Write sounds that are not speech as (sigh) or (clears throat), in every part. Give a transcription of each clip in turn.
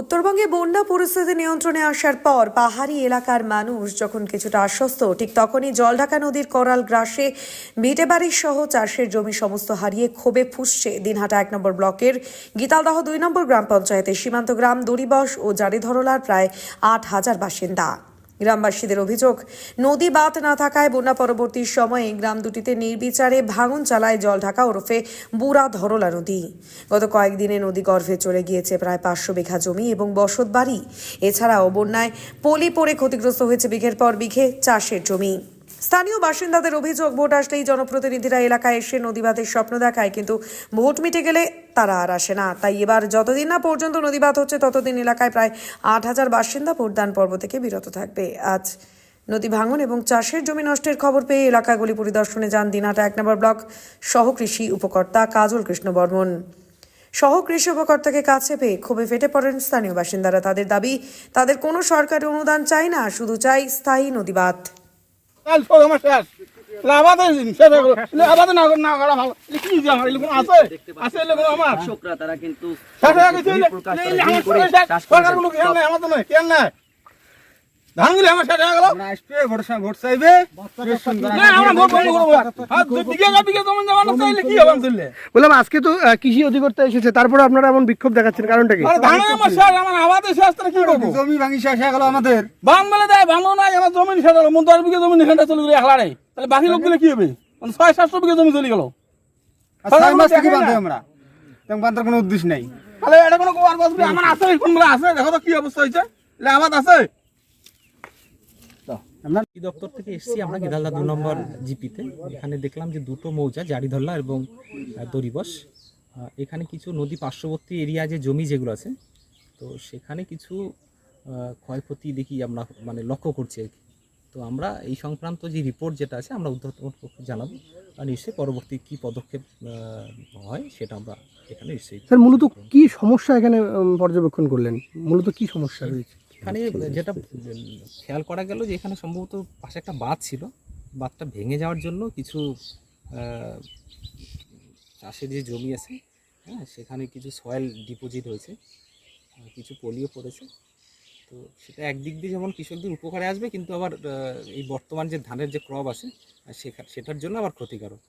উত্তরবঙ্গে বন্যা পরিস্থিতি নিয়ন্ত্রণে আসার পর পাহাড়ি এলাকার মানুষ যখন কিছুটা আশ্বস্ত, ঠিক তখনই জলঢাকা নদীর করাল গ্রাসে ভিটেবাড়ি সহ চাষের জমি সমস্ত হারিয়ে ক্ষোভে ফুসছে দিনহাটা এক নম্বর ব্লকের গীতালদাহ দুই নম্বর গ্রাম পঞ্চায়েতের সীমান্ত গ্রাম দড়িবশ ও জারিধরলার প্রায় আট হাজার বাসিন্দা। গ্রামবাসীদের অভিযোগ, নদী বাঁধ না থাকায় বন্যা পরবর্তী সময়ে গ্রাম দুটিতে নির্বিচারে ভাঙন চালায় জল ঢাকা ওরফে বুড়া ধরলা নদী। গত কয়েকদিনে নদী গর্ভে চলে গিয়েছে প্রায় পাঁচশো বিঘা জমি এবং বসত বাড়ি এছাড়াও বন্যায় পলি পড়ে ক্ষতিগ্রস্ত হয়েছে বিঘের পর বিঘে চাষের জমি। স্থানীয় বাসিন্দাদের অভিযোগ, ভোট আসলেই জনপ্রতিনিধিরা এলাকায় এসে নদীবাঁধের স্বপ্ন দেখায়, কিন্তু ভোট মিটে গেলে তারা আর আসে না। তাই এবার যতদিন না পর্যন্ত নদীবাঁধ হচ্ছে, ততদিন এলাকায় প্রায় আট হাজার বাসিন্দা ভোটদান পর্ব থেকে বিরত থাকবে। আজ নদী ভাঙন এবং চাষের জমি নষ্টের খবর পেয়ে এলাকাগুলি পরিদর্শনে যান দিনাটা এক নম্বর ব্লক সহ কৃষি উপকর্তা কাজল কৃষ্ণ বর্মন। সহ কৃষি উপকর্তাকে কাছে পেয়ে ক্ষোভে ফেটে পড়েন স্থানীয় বাসিন্দারা। তাদের দাবি, তাদের কোনো সরকারি অনুদান চাই না, শুধু চাই স্থায়ী নদীবাঁধ। কাল সব শেষ। লাভাতে শেষ হয়ে গেল। লাভাতে না না করা ভালো। কি আমার এরকম আছে? আছে এরকম আমার? কৃষকরা তারা কিন্তু শেষ হয়ে গেছে। সরকার করে কোনো নাই আমার তো নয় কেন নাই। ধানগুলি আমার শেষ হয়ে গেল। আসবে ভোট ভোট চাইবে। না আমরা ভোট বন্ধ করব আর দুই বিঘা এক বিঘা জমি জমা চাইলে কি হবে আমি বললাম আজকে তো কৃষি অধিকর্তা এসেছে তারপরে আপনারা এমন বিক্ষোভ দেখাচ্ছেন কারণটা কি? আরে ধানে আমার শেষ আমার আবাদে শেষ কি করব? জমি ভাঙি শেষ হয়ে গেল আমাদের। বান মেলে দেয় নাই আমার জমি শেষ হলো। মন দশ বিঘা জমি এখানটা চলে গেলো একলা রে তাহলে বাকি লোকগুলো কি হবে? মানে ছয় সাতশো বিঘা জমি চলে গেল। ছয় মাস থেকে বাঁধে আমরা। বাঁধার কোনো উদ্দেশ্য নাই। তাহলে এটা কোনো আমার আছে কোনগুলো আছে দেখো তো কি অবস্থা হয়েছে। তাহলে আমার কৃষি দপ্তর থেকে এসেছি আমরা গিদালদা দু নম্বর জিপিতে। এখানে দেখলাম যে দুটো মৌজা জারিধল্লা এবং দরিবস এখানে কিছু নদী পার্শ্ববর্তী এরিয়া যে জমি যেগুলো আছে তো সেখানে কিছু ক্ষয়ক্ষতি দেখি আমরা মানে লক্ষ্য করছি আর কি। তো আমরা এই সংক্রান্ত যে রিপোর্ট যেটা আছে আমরা উদ্যোগ কর্তৃপক্ষকে জানাব। আর নিশ্চয়ই পরবর্তী কী পদক্ষেপ হয় সেটা আমরা এখানে নিশ্চয়ই স্যার মূলত কি সমস্যা এখানে পর্যবেক্ষণ করলেন? মূলত কি সমস্যা রয়েছে এখানে যেটা খেয়াল করা গেল যে এখানে সম্ভবত পাশে একটা বাঁধ ছিল। বাঁধটা ভেঙে যাওয়ার জন্য কিছু চাষের যে জমি আছে হ্যাঁ সেখানে কিছু সয়েল ডিপোজিট হয়েছে কিছু পলিও পড়েছে। তো সেটা একদিক দিয়ে যেমন কৃষকদের উপকারে আসবে কিন্তু আবার এই বর্তমান যে ধানের যে ক্রপ আছে সেটার জন্য আবার ক্ষতিকারক।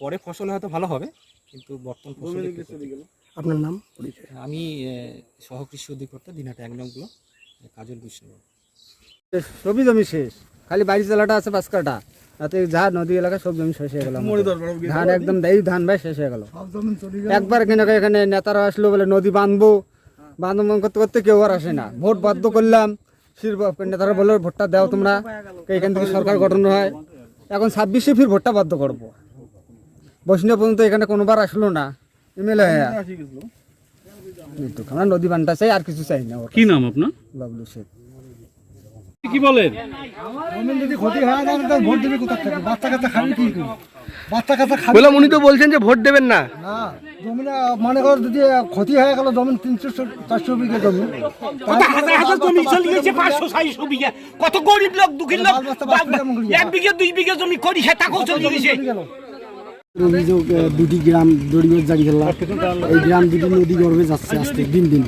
পরে ফসল হয়তো ভালো হবে কিন্তু বর্তমান ফসল আপনার নাম আমি সহকৃষি অধিকর্তা দিনহাটা এক নং ব্লক। কাজল সবই জমি শেষ। খালি বাইশ জেলাটা আছে পাঁচ কাটা তাতে যা নদী এলাকা সব জমি শেষ হয়ে গেল ধান একদম এই ধান ভাই শেষ হয়ে গেল। একবার কেন এখানে নেতারা আসলো বলে নদী বাঁধবো। বাঁধবো করতে করতে কেউ আর আসে না। ভোট বাধ্য করলাম। নেতারা বলল ভোটটা দাও তোমরা। এখান থেকে সরকার গঠন হয়? এখন ছাব্বিশে ফির ভোটটা বাধ্য করব। বৈষ্ণব পর্যন্ত এখানে কোনোবার আসলো না। এমএলএ আমরা নদী বানটা চাই আর কিছু চাই না কি নাম আপনার? বাবলু শেখ কি বলেন? যদি ক্ষতি হয় তাহলে ভোট দেবে কোথা থেকে? বাচ্চা কাচ্চা খাবে কি করে? বাচ্চা কাচ্চা খাবে বললাম উনি তো বলছেন যে ভোট দেবেন না। না জমি মনে করো যদি ক্ষতি হয়ে গেল জমি তিনশো চারশো বিঘা জমি। জমি চলে গেছে পাঁচশো ছয়শো বিঘা। কত গরিব লোক দুঃখী লোক। এক বিঘা দুই বিঘা জমি করি সে টাকাও চলে গেছে অভিযোগ দুটি গ্রাম দড়িগঞ্জ জাগিদুল্লাহ এই গ্রাম দুটি নদী গর্ভে যাচ্ছে আজকে দিন দিন।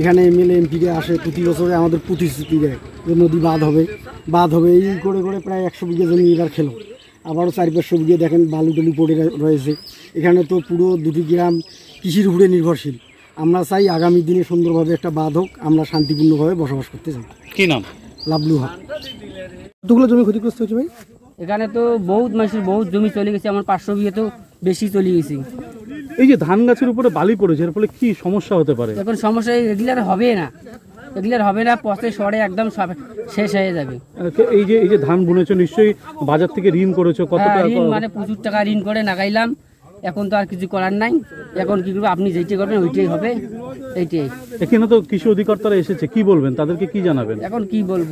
এখানে এমএলএ এমপিকে আসে প্রতি বছরে আমাদের প্রতিশ্রুতি দেয় যে নদী বাঁধ হবে। বাঁধ হবে এই করে করে প্রায় একশো বিঘা জমি এবার খেলো। আবারও চারি পাঁচশো বিঘা দেখেন বালু টালু পড়ে রয়েছে। এখানে তো পুরো দুটি গ্রাম কৃষির উপরে নির্ভরশীল। আমরা চাই আগামী দিনে সুন্দরভাবে একটা বাঁধ হোক আমরা শান্তিপূর্ণভাবে বসবাস করতে চাই। কি নাম? লাভলু হক। কতগুলো জমি ক্ষতিগ্রস্ত হয়েছে ভাই? এখানে তো বহুত মানুষের বহুত জমি চলে গেছে আমার পাঁচশো বিঘে তো বেশি চলে গেছে। এই যে ধান গাছের উপরে বালি পড়েছে এর ফলে কি সমস্যা হতে পারে? এখন সমস্যা রেগুলার হবে না। রেগুলার হবে না পথে সরে একদম শেষ হয়ে যাবে। এই যে এই যে ধান বুনেছো নিশ্চয়ই বাজার থেকে ঋণ করেছ কত হ্যাঁ, টাকা ঋণ মানে প্রচুর টাকা ঋণ করে নাগাইলাম। এখন তো আর কিছু করার নাই। এখন কি করব? আপনি যেইটাই করবেন ওইটাই হবে। এইটাই। এখানে তো কৃষি অধিকর্তারা এসেছে। কি বলবেন? তাদেরকে কি জানাবেন? এখন কি বলব?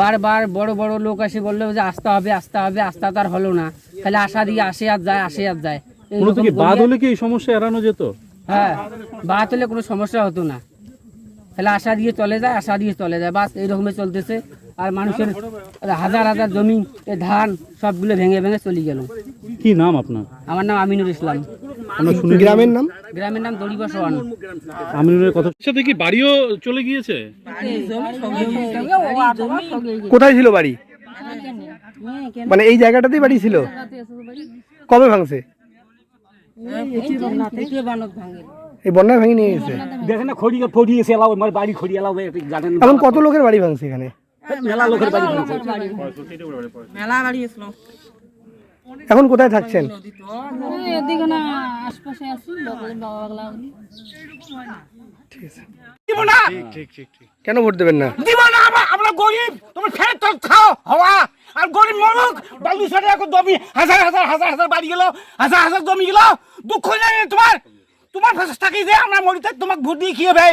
বারবার বড় বড় লোক এসে বলল যে আসতে হবে আসতে হবে আসতে তো আর হলো না। খালি আশা দিয়ে আসে আর যায় আসে আর যায়। মূলত কি বাদ হলে কি এই সমস্যা এড়ানো যেত? হ্যাঁ বাদ হলে কোনো সমস্যা হতো না। তাহলে আশা দিয়ে চলে যায় আশা দিয়ে চলে যায়। বাস এইরকমই চলতেছে। আর মানুষের হাজার হাজার জমি ধান সবগুলো ভেঙে ভেঙে চলে গেল। কি নাম আপনার? আমার নাম আমিনুর ইসলাম। গ্রামের নাম? গ্রামের নাম দড়িবা সোয়ান আমিনুলের কথা সাথে কি বাড়িও চলে গিয়েছে? কোথায় ছিল বাড়ি? মানে এই জায়গাটাতেই বাড়ি ছিল? কবে ভাঙছে? এই বন্যায় ভাঙি নিয়ে গেছে। দেখেন না খড়ি ফড়িয়েছে এলাও আমার বাড়ি খড়ি এলাও জানেন এখন কত লোকের বাড়ি ভাঙছে এখানে? মেলা লোকের বাড়ি মেলা বাড়ি। এখন কোথায় থাকছেন? কেন ভোট দেবেন না? দিব না আমরা গরিব। তুমি ফেরত খাও হওয়া। আর গরিব মরুক বালু সাথে এখন জমি হাজার হাজার হাজার হাজার বাড়ি গেল হাজার হাজার জমি গেল। দুঃখ নেই তোমার। তোমার ফেসে থাকি যে আমরা মরিতে তোমাকে ভোট দিয়ে খেয়ে হবে?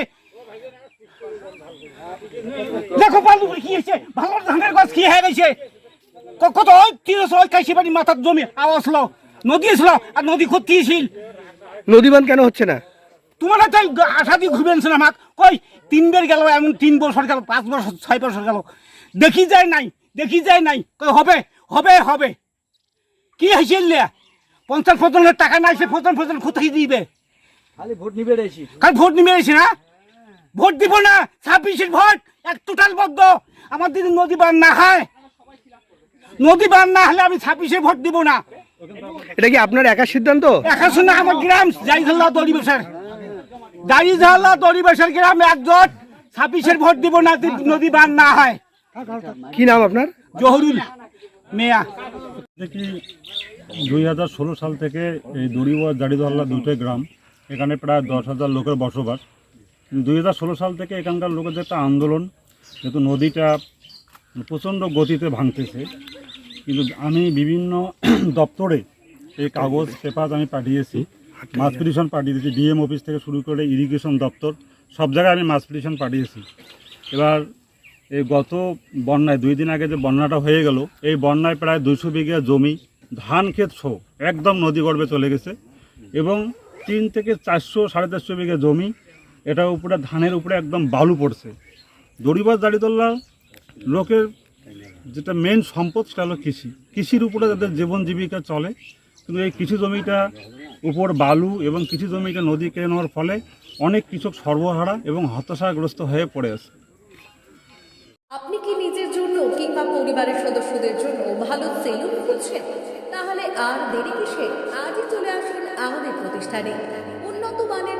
দেখো বালু কি হয়েছে? ভালো ধানের গাছ কি হয়ে গেছে? কত ওই কাশি বাড়ি মাথার জমি। আওয়াজ ছিল নদী ছিল আর নদী ক্ষতিছিল নদী বাঁধ কেন হচ্ছে না? তোমার তাই আশা দিয়ে ঘুরবেন আমাক কই তিন বের গেল এমন তিন বছর গেল পাঁচ বছর ছয় বছর গেল। দেখি যায় নাই দেখি যায় নাই। কই হবে হবে হবে। কি হয়েছে লে? পঞ্চাশ ফসলের টাকা নাই সে ফসল ফসল কোথায় দিবে? খালি ভোট নিবে খালি ভোট নিবে না? ভোট দিব না ছাব্বিশের ভোট এক টোটাল বদ্ধ আমার দিদি নদী বান না হয়। নদী বান না হলে আমি ছাব্বিশে ভোট দিব না। এটা কি আপনার একা সিদ্ধান্ত? একা শুনে আমার গ্রাম জাইঝাল্লা দড়িবেশার জাইঝাল্লা দড়িবেশার গ্রাম একজোট ছাব্বিশের ভোট দিব না যদি নদী বান না হয়। কি নাম আপনার? জহরুল মেয়া। দেখি দুই হাজার ষোলো সাল থেকে এই দড়িবা জারিদহল্লা দুটোই গ্রাম। এখানে প্রায় দশ হাজার লোকের বসবাস। দুই হাজার ষোলো সাল থেকে এখানকার লোকের একটা আন্দোলন, যেহেতু নদীটা প্রচণ্ড গতিতে ভাঙতেছে। কিন্তু আমি বিভিন্ন (clears throat) দপ্তরে এই কাগজ, পেপার আমি পাঠিয়েছি, মাছ পিটিশন পাঠিয়ে দিয়েছি, ডিএম অফিস থেকে শুরু করে ইরিগেশন দপ্তর, সব জায়গায় আমি মাছ পিটিশন পাঠিয়েছি। এবার এই গত বন্যায়, দুই দিন আগে যে বন্যাটা হয়ে গেল, এই বন্যায় প্রায় দুশো বিঘা জমি, ধান, ক্ষেত সহ একদম নদী গর্ভে চলে গেছে এবং তিন থেকে চারশো, সাড়ে চারশো বিঘা জমি এটা উপরে, ধানের উপরে একদম বালু পড়ছে। দড়িবাজ দাড়িতল্লা লোকের যেটা মেন সম্পদ সেটা হলো কৃষি। কৃষির উপরে তাদের জীবন জীবিকা চলে, কিন্তু এই কৃষি জমিটা উপর বালু এবং কৃষি জমিটা নদী কেড়ে নেওয়ার ফলে অনেক কৃষক সর্বহারা এবং হতাশাগ্রস্ত হয়ে পড়ে আছে। আপনি কি নিজের জন্য কিংবা পরিবারের সদস্যদের জন্য ভালো সেলুন খুঁজছেন? তাহলে আর দেরি কিসে? আজই চলে আসুন আমাদের প্রতিষ্ঠানে। উন্নত মানের